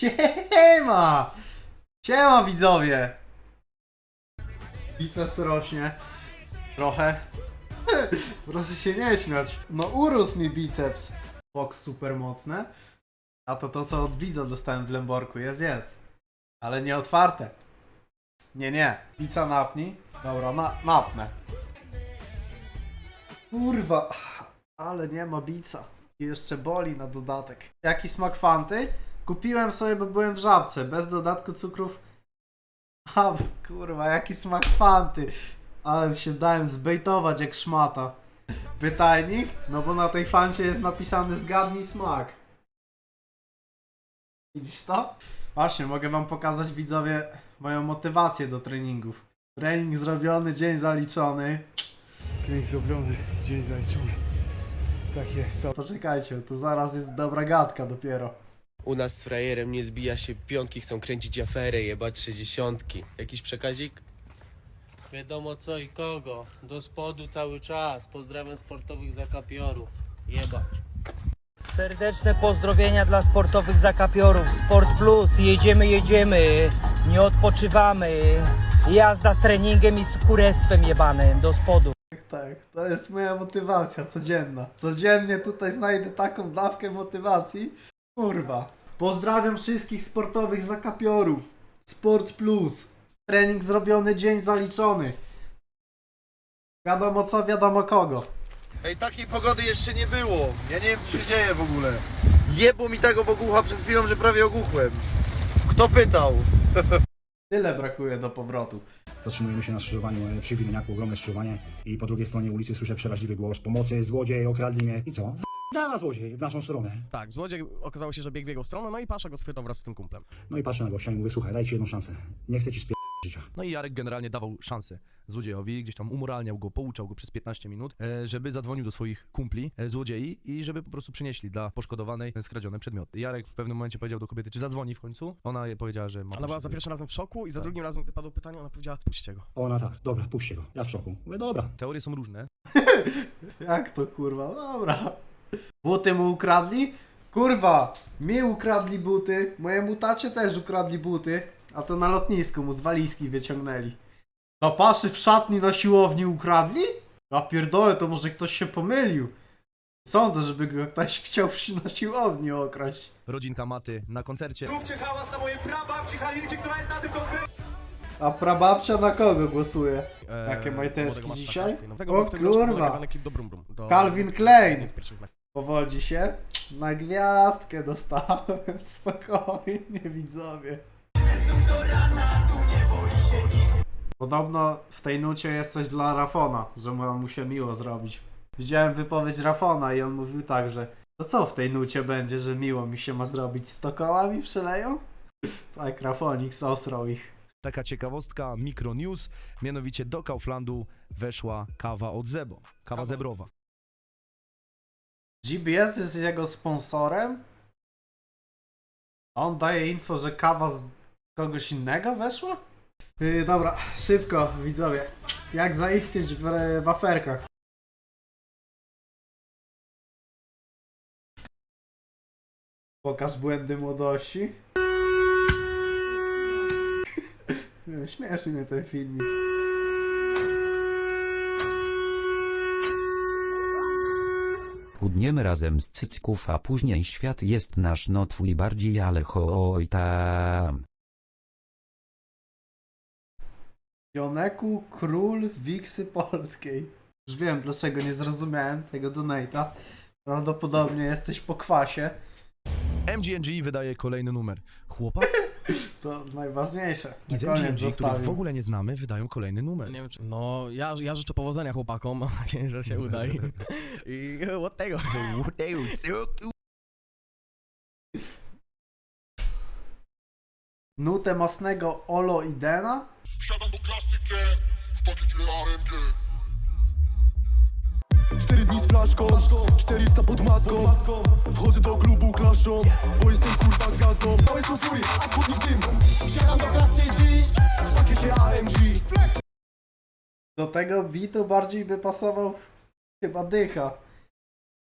Siema! Siema widzowie! Biceps rośnie. Trochę. Proszę się nie śmiać. No urósł mi biceps. Box super mocne. A to to co od widza dostałem w Lemborku. Jest, jest. Ale nie otwarte. Nie, nie. Pizza napnij. Dobra, na, napnę. Kurwa. Ale nie ma bica. I jeszcze boli na dodatek. Jaki smak fanty? Kupiłem sobie, bo byłem w żabce. Bez dodatku cukrów. A, kurwa, jaki smak fanty. Ale się dałem zbejtować jak szmata. Pytajnik? No bo na tej fancie jest napisany zgadnij smak. Widzisz to? Właśnie, mogę wam pokazać widzowie moją motywację do treningów. Trening zrobiony, dzień zaliczony. Trening zrobiony, dzień zaliczony. Tak jest. Poczekajcie, to zaraz jest dobra gadka dopiero. U nas z frajerem nie zbija się piątki, chcą kręcić aferę, jebać sześćdziesiątki. Jakiś przekazik? Wiadomo co i kogo. Do spodu cały czas. Pozdrawiam sportowych zakapiorów. Jebać. Serdeczne pozdrowienia dla sportowych zakapiorów. Sport Plus, jedziemy, jedziemy, nie odpoczywamy. Jazda z treningiem i z kurestwem jebanym do spodu. Tak, to jest moja motywacja codzienna. Codziennie tutaj znajdę taką dawkę motywacji. Kurwa. Pozdrawiam wszystkich sportowych zakapiorów. Sport Plus. Trening zrobiony, dzień zaliczony. Wiadomo co, wiadomo kogo. Ej, takiej pogody jeszcze nie było. Ja nie wiem co się dzieje w ogóle. Jebło mi tego bogucha przed chwilą, że prawie ogłuchłem. Kto pytał? Tyle brakuje do powrotu. Zatrzymujemy się na skrzyżowaniu e, przy Wilniaku, ogromne skrzyżowanie i po drugiej stronie ulicy słyszę przeraźliwy głos pomocy, złodziej, okradli mnie i co? Dala złodziej w naszą stronę. Tak, złodziej okazało się, że biegł w jego stronę, no i Pasza go schwytał wraz z tym kumplem. No i patrzę na gościa i mówię, słuchaj, dajcie jedną szansę. Nie chcę ci spier... życia. No i Jarek generalnie dawał szansę złodziejowi, gdzieś tam umoralniał go, pouczał go przez 15 minut, e, żeby zadzwonił do swoich kumpli, e, złodziei i żeby po prostu przynieśli dla poszkodowanej skradzione przedmioty. Jarek w pewnym momencie powiedział do kobiety, czy zadzwoni w końcu. Ona jej powiedziała, że ma. Ona była za pierwszym razem w szoku i za Tak. drugim razem, gdy padło pytanie, ona powiedziała, puśćcie go. Ona tak, dobra, puśćcie go. Ja w szoku. Mówię, dobra. Teorie są różne. Jak to kurwa? Dobra. Buty mu ukradli? Kurwa, mi ukradli buty, mojemu tacie też ukradli buty, a to na lotnisku mu z walizki wyciągnęli. Na paszy w szatni na siłowni ukradli? Ja pierdolę, to może ktoś się pomylił. Sądzę, żeby go ktoś chciał przy- na siłowni okraść. Rodzinka Maty na koncercie. A prababcia na kogo głosuje? E, Jakie majteczki młodego Matta dzisiaj? Carty. No, tego O był w tym roku kurwa. nagrywany klip do Brum Brum. Do, Calvin Klein. z pierwszych na- Powodzi się? Na gwiazdkę dostałem, spokojnie widzowie. Podobno w tej nucie jest coś dla Rafona, że mu się miło zrobić. Widziałem wypowiedź Rafona i on mówił tak, że to co w tej nucie będzie, że miło mi się ma zrobić? Sto koła mi przeleją? Tak, Rafonik osrał ich. Taka ciekawostka, mikro news, mianowicie do Kauflandu weszła kawa od Zebo. Kawa zebrowa. GBS jest jego sponsorem? On daje info, że kawa z kogoś innego weszła? Yy, dobra, szybko, widzowie. Jak zaistnieć w, w aferkach? Pokaż błędy młodości. Śmieszny mnie ten filmik. Chudniemy razem z cycków, a później świat jest nasz, no twój bardziej, ale ho oj tam. Joneku Król Wiksy Polskiej. Już wiem dlaczego nie zrozumiałem tego donate'a. Prawdopodobnie jesteś po kwasie. MGNG wydaje kolejny numer. Chłopak To najważniejsze. i Na koniec których w zostawił. ogóle nie znamy, wydają kolejny numer. Nie wiem, czy... No, ja, ja życzę powodzenia chłopakom, mam nadzieję, że się uda i... I od tego. Nutę masnego Olo i Dena? Wsiadam do klasykę w pakiecie AMG. Cztery dni z flaszką, 400 pod maską. Wchodzę do klubu klaszą, bo jestem kurwa gwiazdą. Mały swój, a spódnik Do tego bitu bardziej by pasował chyba dycha.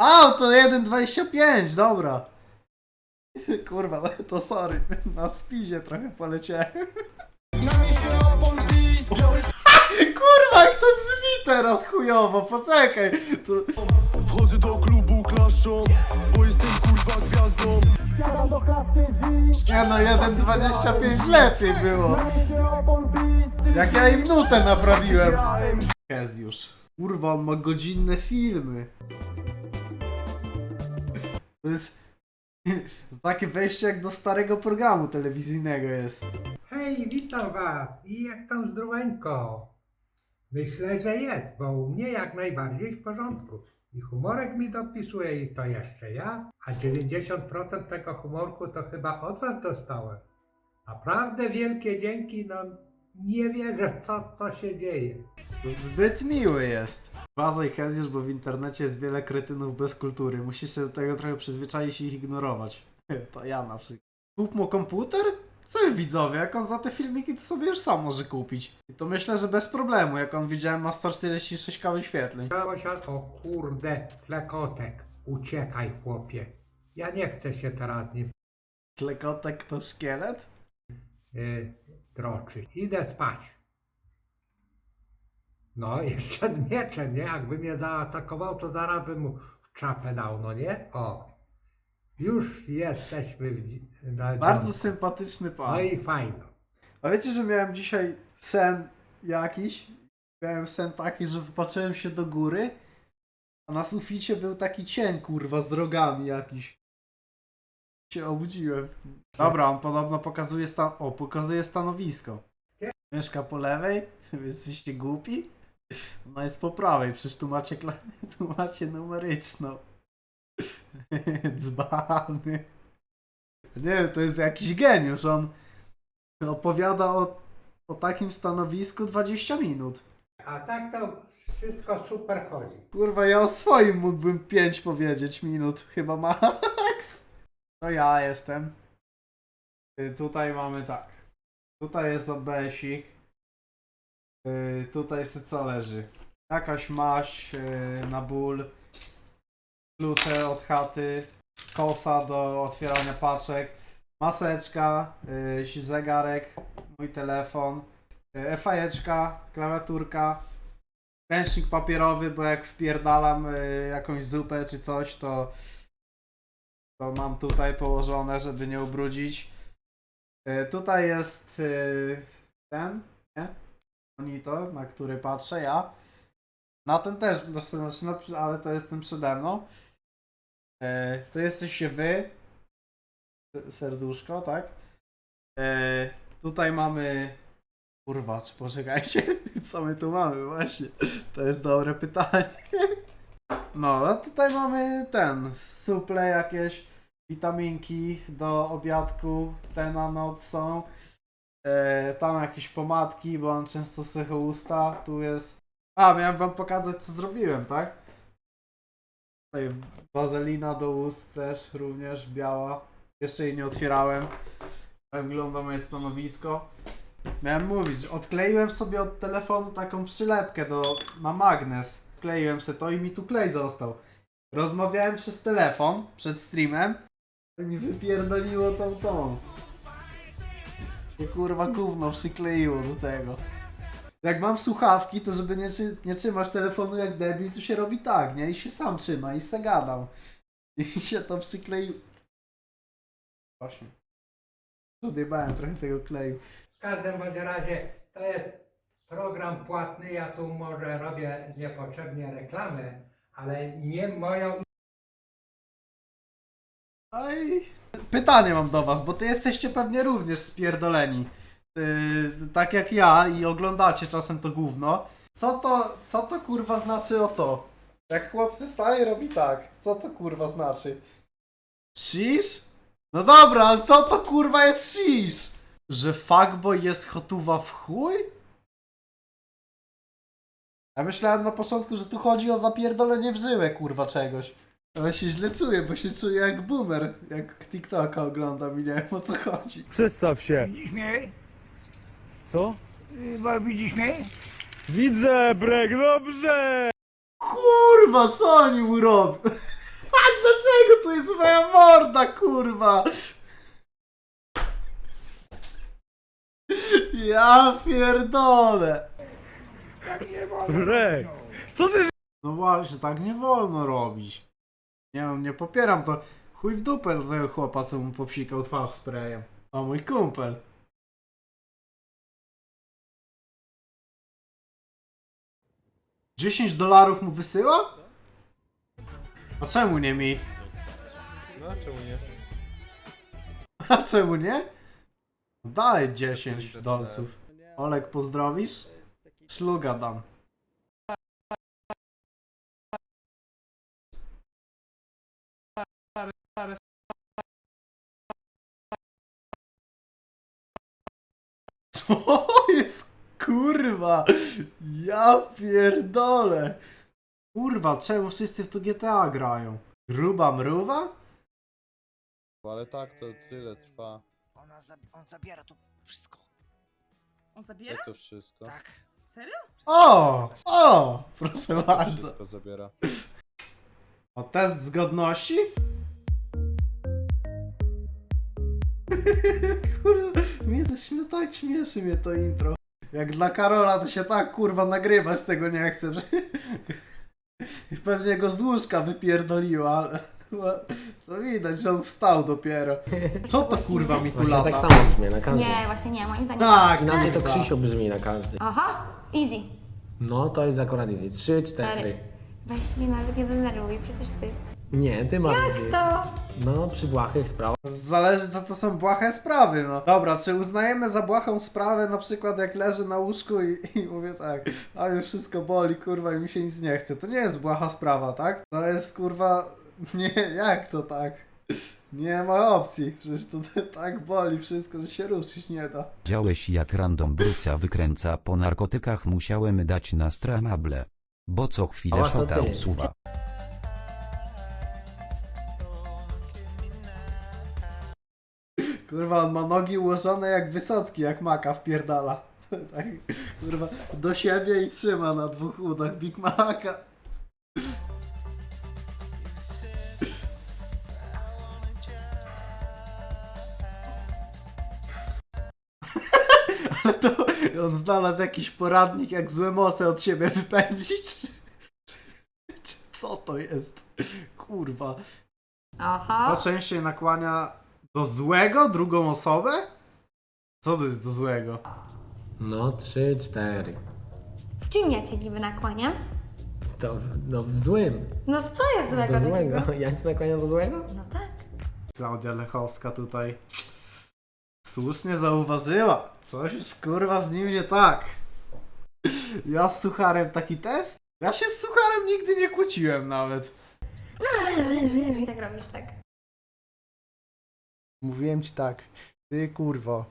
A, to 1.25, dobra. Kurwa, no to sorry. Na spizie trochę poleciałem. Na Białe Kurwa, jak to brzmi teraz chujowo, poczekaj. To... Wchodzę do klubu klaszczą Bo jestem kurwa gwiazdą Nie no, 1.25 lepiej było. Jak ja im nutę naprawiłem. Jest już. Kurwa, on ma godzinne filmy. To jest takie wejście jak do starego programu telewizyjnego jest. Hej, witam was i jak tam zdroweńko? Myślę, że jest, bo u mnie jak najbardziej w porządku. I humorek mi dopisuje i to jeszcze ja, a 90% tego humorku to chyba od was dostałem. Naprawdę wielkie dzięki, no nie wierzę co, co się dzieje. Zbyt miły jest. Uważaj, Hezjusz, bo w internecie jest wiele kretynów bez kultury. Musisz się do tego trochę przyzwyczaić i ich ignorować. To ja na przykład. Kup mu komputer? Co wy widzowie, jak on za te filmiki to sobie już sam może kupić. I to myślę, że bez problemu, jak on widziałem ma 146 k wyświetleń. Osiad- O kurde, klekotek, uciekaj chłopie. Ja nie chcę się teraz nim Klekotek to szkielet? y, troczyć. Idę spać. No, jeszcze z mieczem, nie? Jakby mnie zaatakował, to zaraz bym mu w czapę dał, no nie? O. Już jesteśmy w, na Bardzo sympatyczny No pan. i fajno. A wiecie, że miałem dzisiaj sen jakiś? Miałem sen taki, że popatrzyłem się do góry, a na suficie był taki cień, kurwa, z rogami jakiś. Się obudziłem. Dobra, on podobno pokazuje stan... O, pokazuje stanowisko. Mieszka po lewej? Wy Jesteście głupi? No jest po prawej, przecież tu macie, kla... tu macie numeryczną. Dzbany. Nie wiem, to jest jakiś geniusz, on opowiada o, o takim stanowisku 20 minut. A tak to wszystko super chodzi. Kurwa, ja o swoim mógłbym 5 powiedzieć minut, chyba max. To ja jestem. Y, Tutaj mamy tak. Tutaj jest obesik. Y, Tutaj se co leży? Jakaś maść y, na ból. Klucze od chaty. Kosa do otwierania paczek. Maseczka. y, Zegarek. Mój telefon. y, Fajeczka. Klawiaturka. Ręcznik papierowy, bo jak wpierdalam y, jakąś zupę czy coś, to, to mam tutaj położone, żeby nie ubrudzić. Y, tutaj jest y, ten, nie? Monitor, na który patrzę ja. Na ten też, znaczy, na- ale to jest ten przede mną. Y, to jesteście wy. Serduszko, tak? Y, tutaj mamy Kurwa, czy poczekajcie, co my tu mamy właśnie? To jest dobre pytanie. No, a tutaj mamy ten, suple jakieś, witaminki do obiadku, te na noc są. E, tam jakieś pomadki, bo mam często suche usta, tu jest... A, miałem wam pokazać co zrobiłem, tak? Tutaj wazelina do ust też również, biała. Jeszcze jej nie otwierałem. Tak wygląda moje stanowisko. Miałem mówić, odkleiłem sobie od telefonu taką przylepkę do, na magnes. Kleiłem sobie to i mi tu klej został. Rozmawiałem przez telefon, przed streamem i mi wypierdoliło tą tą. I kurwa gówno przykleiło do tego. Jak mam słuchawki, to żeby nie, nie trzymać telefonu jak debil, to się robi tak, nie? I się sam trzyma i se gadam. I się to przykleiło. Właśnie. Odjebałem trochę tego kleju. W każdym bądź razie to jest program płatny, ja tu może robię niepotrzebnie reklamę, ale nie moją Ej, pytanie mam do was, bo ty jesteście pewnie również spierdoleni. Yy, tak jak ja i oglądacie czasem to gówno. Co to, co to kurwa znaczy o to? Jak chłop staje robi tak. Co to kurwa znaczy? Shish? No dobra, ale co to kurwa jest shish? Że fuckboy jest hotuwa w chuj? Ja myślałem na początku, że tu chodzi o zapierdolenie w żyłę kurwa czegoś. Ale się źle czuję, bo się czuję jak boomer, jak TikToka oglądam i nie wiem o co chodzi. Przedstaw się. Widzisz mnie? Co? Bo widzisz mnie? Widzę, Brek, dobrze! Kurwa, co oni mu robią? A dlaczego tu Tu jest moja morda, kurwa! Ja pierdolę! No właśnie, tak nie wolno robić. Nie no, nie popieram to. Chuj w dupę do tego chłopa, co mu popsikał twarz sprayem. A mój kumpel. Dziesięć dolarów mu wysyła? A czemu nie mi? No, czemu nie? A czemu nie? Dalej 10 dolców. Olek, pozdrowisz? Szluga dam. Kurwa? Ja pierdolę. Kurwa, czemu wszyscy w to GTA grają? Gruba mruwa? Ale tak, to tyle trwa. Ona on zabiera to wszystko. On zabiera? to wszystko? Tak. Serio? O! O! Proszę bardzo. zabiera. O test zgodności? kurwa, mnie to śmie tak śmieszy mnie to intro. Jak dla Karola to się tak kurwa nagrywać tego nie chce, że pewnie go z łóżka wypierdoliła, ale chyba to widać, że on wstał dopiero. Co to kurwa mi tu lata? tak samo brzmi na każdy. Nie, właśnie nie, moim zdaniem. Tak, Inaczej to kurwa. Krzysiu brzmi na każdy. Aha, easy. No, to jest akurat easy. Trzy, Cztery. cztery. Weź mnie nawet nie denerwuj, przecież ty. Nie, ty masz Jak to? No, przy błahych sprawach. Zależy co to są błahe sprawy, no. Dobra, czy uznajemy za błahą sprawę na przykład jak leżę na łóżku i, i mówię tak, a mnie wszystko boli, kurwa i mi się nic nie chce. To nie jest błaha sprawa, tak? To jest kurwa, nie, jak to tak? Nie ma opcji, przecież to tak boli wszystko, że się ruszyć nie da. Widziałeś jak random bruca wykręca po narkotykach musiałem dać na stramable. Bo co chwilę O, to szota ty. usuwa. Kurwa, on ma nogi ułożone jak Wysocki, jak maka wpierdala. Tak, kurwa, do siebie i trzyma na dwóch udach Big Maca. Ale to on znalazł jakiś poradnik, jak złe moce od siebie wypędzić. Czy, czy co to jest? Kurwa. Aha. To częściej nakłania do złego drugą osobę? Co to jest do złego? No, trzy, cztery. W czym ja cię niby nakłaniam? To w, no w złym. No co jest złego Do takiego? złego. Ja ci nakłaniam do złego? No tak. Klaudia Lechowska tutaj słusznie zauważyła. Coś jest kurwa z nim nie tak. Ja z sucharem taki test? Ja się z sucharem nigdy nie kłóciłem nawet. I tak robisz tak. Mówiłem ci tak, ty kurwo,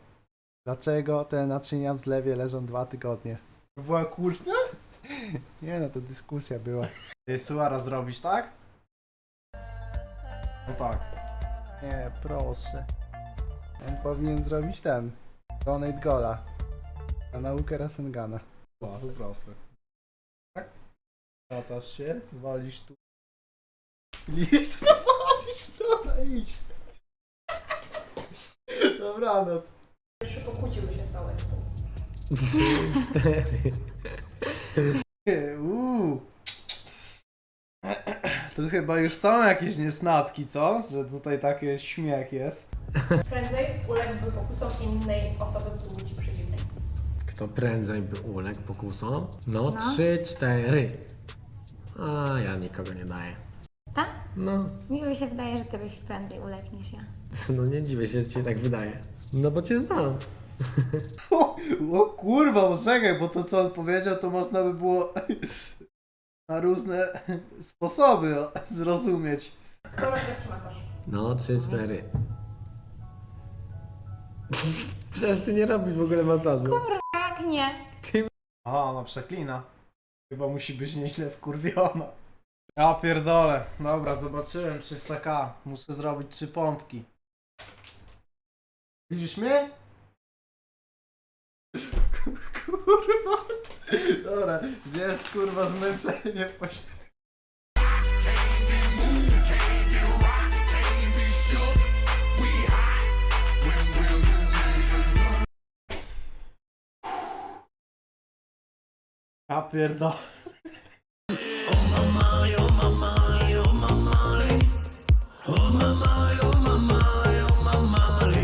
dlaczego te naczynia w zlewie leżą dwa tygodnie? To była kłótnia? Nie no, to dyskusja była. Ty suara zrobisz, tak? No tak. Nie, proszę. On powinien zrobić ten, donate gola, na naukę Rasengana. Bardzo proste. Tak? Wracasz się, walisz tu. List, walisz, dobra, idź. Dobranoc. Trzy, cztery. Uuu. Tu chyba już są jakieś niesnacki, co? Że tutaj taki śmiech jest. Prędzej uległby pokusom innej osoby płci przeciwnej. Kto prędzej by uległ pokusom? No, No. trzy, cztery. A ja nikogo nie daję. Tak? No, Mi się wydaje, że ty byś prędzej uległ niż ja. No nie dziwię się, że ci tak wydaje. No bo cię znam. O, o kurwa, poczekaj, bo to co on powiedział, to można by było na różne sposoby zrozumieć. No, trzy, cztery. Przecież ty nie robisz w ogóle masażu. Jak nie? A, ona przeklina. Chyba musi być nieźle wkurwiona. Ja pierdolę. Dobra, zobaczyłem 300k. Muszę zrobić trzy pompki. Widzisz mnie? Kurwa. Dobra, jest kurwa zmęczenie. poś- Ja.